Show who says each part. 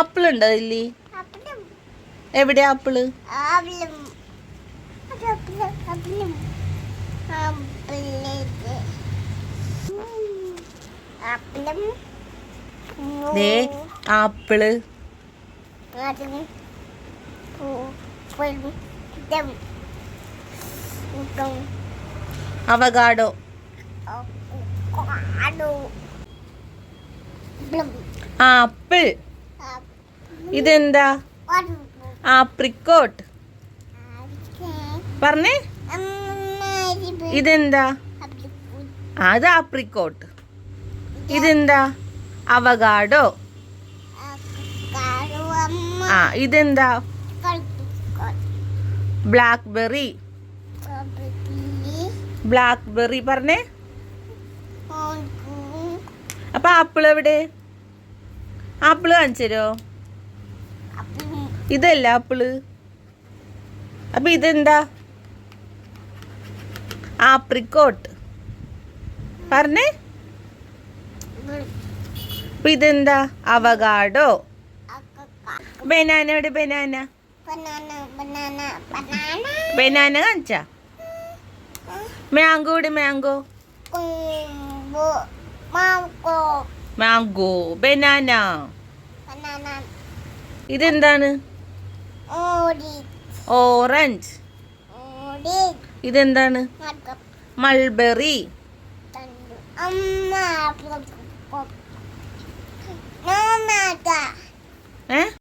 Speaker 1: Apple ഉണ്ടോ ഇല്ലി എവിടെ ആപ്പിൾ?
Speaker 2: ആപ്പിളും.
Speaker 1: Avocado apple. ഇതെന്താ? ആപ്രിക്കോട്ട്. പറഞ്ഞേ. ഇതെന്താ? അത് ആപ്രിക്കോട്ട്. ഇതെന്താ? അവഗാഡോ. ആ ഇതെന്താ? ബ്ലാക്ക്ബെറി. ബ്ലാക്ക്ബെറി പറഞ്ഞേ. അപ്പൊ ആപ്പിൾ എവിടെ? ആപ്പിൾ കാണിച്ചു തരോ ഇതല്ല ആപ്പിൾ? അപ്പൊ ഇതെന്താ? ആപ്രിക്കോട്ട്. പറഞ്ഞേ? അപ്പൊ ഇതെന്താ? അവഗാഡോ ബനാന എവിടെ? ബനാന.
Speaker 2: ബനാന
Speaker 1: കാണിച്ച? മാംഗോ ഇവിടെ മാംഗോ. മാംഗോ. ബനാന. ഇതെന്താണ്? ഓറഞ്ച്. ഇതെന്താണ്? മൾബെറി. ഏ?